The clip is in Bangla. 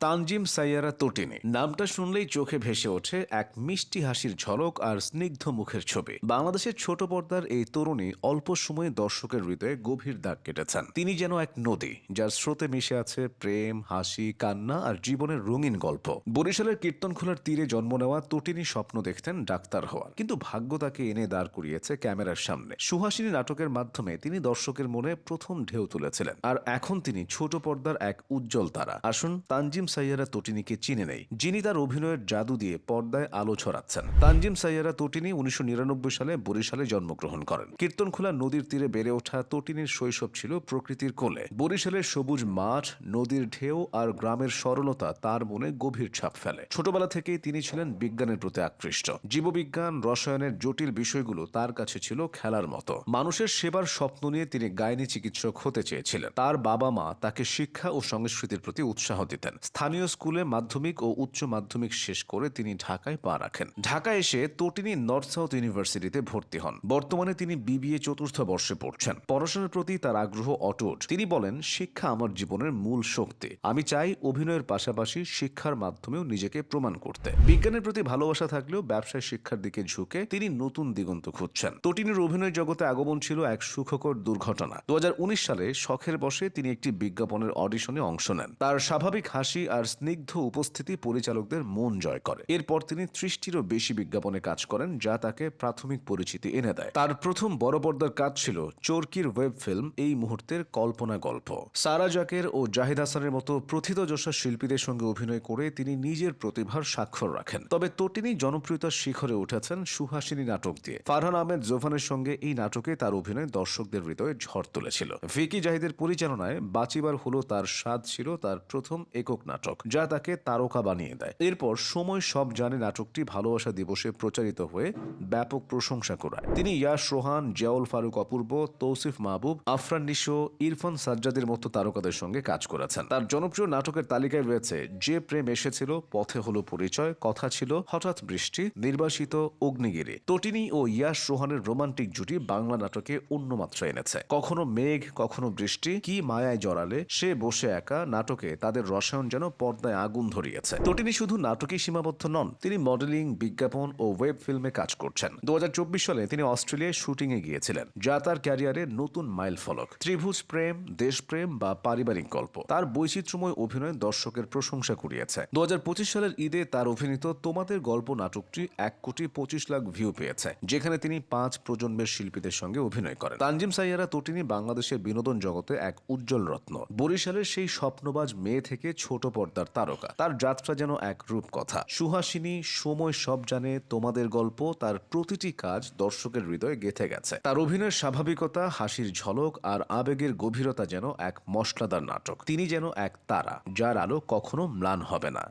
তানজিম সাইয়ারা তটিনী নামটা শুনলেই চোখে ভেসে ওঠে এক মিষ্টি হাসির ঝলক আর স্নিগ্ধ মুখের ছবি। বাংলাদেশের ছোট পর্দার এই তরুণী অল্প সময়ে দর্শকের হৃদয়ে গভীর দাগ কেটেছেন। তিনি যেন এক নদী, যার স্রোতে মিশে আছে প্রেম, হাসি, কান্না আর জীবনের রঙিন গল্প। বরিশালের কীর্তনখোলার তীরে জন্ম নেওয়া তটিনী স্বপ্ন দেখতেন ডাক্তার হওয়ার। কিন্তু ভাগ্য তাকে এনে দাঁড় করিয়েছে ক্যামেরার সামনে। সুহাসিনী নাটকের মাধ্যমে তিনি দর্শকের মনে প্রথম ঢেউ তুলেছিলেন। আর এখন তিনি ছোট পর্দার এক উজ্জ্বল তারা। আসুন তানজিম সাইয়ারা তটিনীকে চিনে নেই যিনি তার অভিনয়ের জাদু দিয়ে পর্দায় আলো ছড়াচ্ছেন। তানজিম সাইয়ারা তটিনী উনিশশো সালে বরিশালে জন্মগ্রহণ করেন। কীর্তনখোলা নদীর তীরে বেড়ে ওঠা তটিনীর শৈশব ছিল প্রকৃতির কোলে। বরিশালের সবুজ মাঠ, নদীর ঢেউ আর গ্রামের সরলতা তার মনে গভীর ছাপ ফেলে। ছোটবেলা থেকেই তিনি ছিলেন বিজ্ঞানের প্রতি আকৃষ্ট। জীববিজ্ঞান, রসায়নের জটিল বিষয়গুলো তার কাছে ছিল খেলার মতো। মানুষের সেবার স্বপ্ন নিয়ে তিনি গাইনি চিকিৎসক হতে চেয়েছিলেন। তার বাবা মা তাকে শিক্ষা ও সংস্কৃতির প্রতি উৎসাহ দিতেন। স্থানীয় স্কুলে মাধ্যমিক ও উচ্চ মাধ্যমিক শেষ করে তিনি ঢাকায় পা রাখেন। ঢাকায় এসে তটিনী নর্থ সাউথ ইউনিভার্সিটিতে ভর্তি হন। বর্তমানে তিনি বিবিএ চতুর্থ বর্ষে পড়ছেন। পড়াশোনার প্রতি তার আগ্রহ অটুট। তিনি বলেন, শিক্ষা আমার জীবনের মূল শক্তি। আমি চাই অভিনয়ের পাশাপাশি শিক্ষার মাধ্যমেও নিজেকে প্রমাণ করতে। বিজ্ঞানের প্রতি ভালোবাসা থাকলেও ব্যবসায় শিক্ষার দিকে ঝুঁকে তিনি নতুন দিগন্ত খুঁজছেন। তটিনীর অভিনয় জগতে আগমন ছিল এক সুখকর দুর্ঘটনা। দু হাজার উনিশ সালে শখের বসে তিনি একটি বিজ্ঞাপনের অডিশনে অংশ নেন। তার স্বাভাবিক হাসি আর স্নিগ্ধ উপস্থিতি পরিচালকদের মন জয় করে। এরপর তিনি ত্রিশটিরও বেশি বিজ্ঞাপনে কাজ করেন, যা তাকে প্রাথমিক পরিচিতি এনে দেয়। তার প্রথম বড় পর্দার কাজ ছিল চরকির ওয়েব ফিল্ম, এই মুহূর্তের কল্পনা গল্প। সারা জাকের ও জাহিদ হাসানের মতো প্রথিতযশা শিল্পীদের সঙ্গে অভিনয় করে তিনি নিজের প্রতিভার স্বাক্ষর রাখেন। তবে তটিনী জনপ্রিয়তার শিখরে উঠেছেন সুহাসিনী নাটক দিয়ে। ফারহান আহমেদ জোফানের সঙ্গে এই নাটকে তার অভিনয় দর্শকদের হৃদয়ে ঝড় তুলেছিল। ভিকি জাহিদের পরিচালনায় বাঁচিবার হলো তার স্বাদ ছিল তার প্রথম একক নাটক। যা তাকে তারকা বানিয়ে দেয়। এরপর সময় সব জানে নাটকটি ভালোবাসা দিবসে প্রচারিত হয়ে ব্যাপক প্রশংসা করায় তিনি ইয়াশ রোহান, জিয়াউল ফারুক অপূর্ব, তৌসিফ মাহবুব, আফরান নিশো, ইরফান সাজ্জাদের মতো তারকাদের সঙ্গে কাজ করেছেন। তার জনপ্রিয় নাটকের তালিকায় রয়েছে, যে প্রেম এসেছিল, পথে হলো পরিচয়, কথা ছিল হঠাৎ বৃষ্টি, নির্বাসিত অগ্নিগিরি। তটিনী ও ইয়াশ রোহানের রোমান্টিক জুটি বাংলা নাটকে অন্য মাত্রা এনেছে। কখনো মেঘ, কখনো বৃষ্টি, কি মায়ায় জড়ালে, সে বসে একা, নাটকে তাদের রসায়ন যেন পর্দায় আগুন ধরিয়েছে। তটিনী শুধু নাটকেই সীমাবদ্ধ নন, তিনি মডেলিং, বিজ্ঞাপন ও ওয়েব ফিল্মে কাজ করছেন। দু সালে তিনি অস্ট্রেলিয়ায় শুটিং এ গিয়েছিলেন, যা তার ক্যারিয়ারে নতুন মাইল ফলক। ত্রিভুজ প্রেম, দেশপ্রেম বা পারিবারিক গল্প। তার বৈচিত্র্যময় অভিনয় দর্শকের প্রশংসা কুড়িয়েছে। দু সালের ঈদে তার অভিনীত তোমাদের গল্প নাটকটি এক কোটি পঁচিশ লাখ ভিউ পেয়েছে, যেখানে তিনি পাঁচ প্রজন্মের শিল্পীদের সঙ্গে অভিনয় করেন। তানজিম সাইয়ারা তটিনী বাংলাদেশের বিনোদন জগতে এক উজ্জ্বল রত্ন। বরিশালের সেই স্বপ্নবাজ মেয়ে থেকে ছোট পর্দার তারকা। তার যাত্রা যেন এক রূপকথা। সুহাসিনী সময় সব জানে, তোমাদের গল্প তার প্রতিটি কাজ দর্শকের হৃদয়ে গেঁথে গেছে। তার অভিনয়ের স্বাভাবিকতা, হাসির ঝলক আর আবেগের গভীরতা যেন এক মশলাদার নাটক। তিনি যেন এক তারা, যার আলো কখনো ম্লান হবে না।